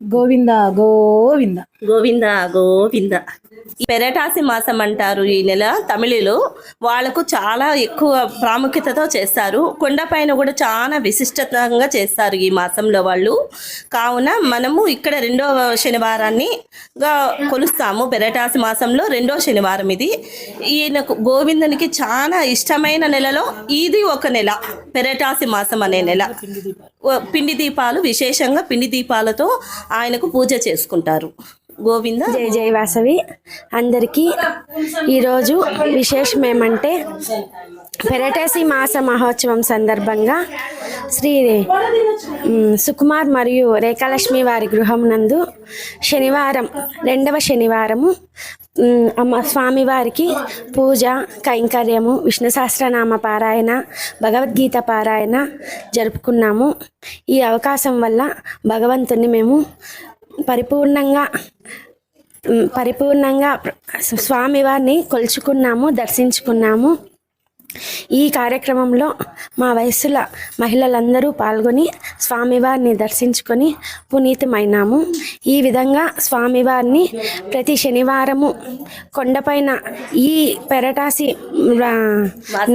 గోవింద గోవింద. గోవింద గోవింద. ఈ పెరటాసి మాసం అంటారు ఈ నెల తమిళులు. వాళ్ళకు చాలా ఎక్కువ ప్రాముఖ్యతతో చేస్తారు. కొండపైన కూడా చాలా విశిష్టతంగా చేస్తారు ఈ మాసంలో వాళ్ళు. కావున మనము ఇక్కడ రెండవ శనివారాన్ని కొలుస్తాము. పెరటాసి మాసంలో రెండో శనివారం ఇది. ఈయనకు గోవిందునికి చాలా ఇష్టమైన నెలలో ఇది ఒక నెల పెరటాసి మాసం అనే నెల. పిండి దీపాలు విశేషంగా పిండి దీపాలతో ఆయనకు పూజ చేసుకుంటారు. గోవింద. జై జై వాసవి. అందరికీ ఈరోజు విశేషం ఏమంటే పెరటాసి మాస మహోత్సవం సందర్భంగా శ్రీ సుకుమార్ మరియు రేఖాలక్ష్మి వారి గృహం నందు శనివారం రెండవ శనివారము అమ్మ స్వామివారికి పూజ కైంకర్యము విష్ణు సహస్రనామ పారాయణ భగవద్గీత పారాయణ జరుపుకున్నాము. ఈ అవకాశం వల్ల భగవంతుని మేము పరిపూర్ణంగా పరిపూర్ణంగా స్వామివారిని కొలుచుకున్నాము దర్శించుకున్నాము. ఈ కార్యక్రమంలో మా వయసుల మహిళలందరూ పాల్గొని స్వామివారిని దర్శించుకొని పునీతమైనాము. ఈ విధంగా స్వామివారిని ప్రతి శనివారము కొండపైన ఈ పెరటాసి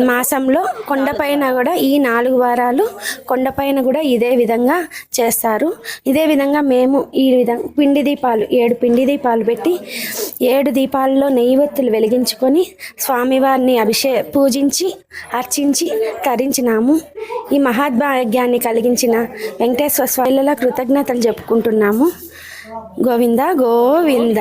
మాసంలో కొండపైన కూడా ఈ నాలుగు వారాలు కొండపైన కూడా ఇదే విధంగా చేస్తారు. ఇదే విధంగా మేము ఈ విధంగా పిండి దీపాలు ఏడు పిండి దీపాలు పెట్టి ఏడు దీపాల్లో నెయ్యివత్తులు వెలిగించుకొని స్వామివారిని అభిషే పూజించి అర్చించి తరించినాము. ఈ మహాద్భాగ్యాన్ని కలిగించిన వెంకటేశ్వర స్వామిల కృతజ్ఞతలు చెప్పుకుంటున్నాము. గోవింద గోవింద.